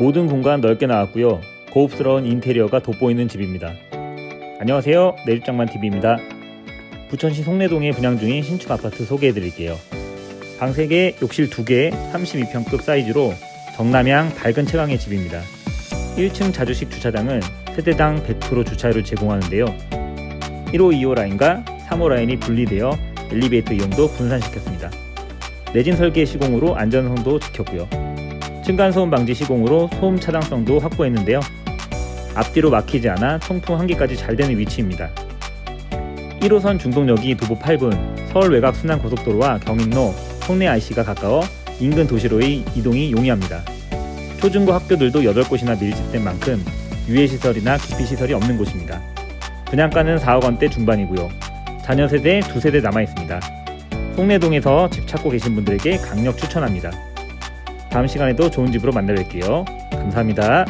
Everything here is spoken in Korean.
모든 공간 넓게 나왔고요. 고급스러운 인테리어가 돋보이는 집입니다. 안녕하세요. 내집장만 TV입니다. 부천시 송내동에 분양 중인 신축 아파트 소개해 드릴게요. 방 3개, 욕실 2개, 32평급 사이즈로 정남향 밝은 채광의 집입니다. 1층 자주식 주차장은 세대당 100% 주차율을 제공하는데요. 1호, 2호 라인과 3호 라인이 분리되어 엘리베이터 이용도 분산시켰습니다. 내진 설계 시공으로 안전성도 지켰고요. 층간소음 방지 시공으로 소음 차단성도 확보했는데요. 앞뒤로 막히지 않아 통풍 한기까지 잘 되는 위치입니다. 1호선 중동역이 도보 8분, 서울 외곽 순환 고속도로와 경인로, 송내 IC가 가까워 인근 도시로의 이동이 용이합니다. 초중고 학교들도 8곳이나 밀집된 만큼 유해시설이나 기피시설이 없는 곳입니다. 분양가는 4억 원대 중반이고요. 자녀 세대 두 세대 남아 있습니다. 송내동에서 집 찾고 계신 분들에게 강력 추천합니다. 다음 시간에도 좋은 집으로 만나 뵐게요. 감사합니다.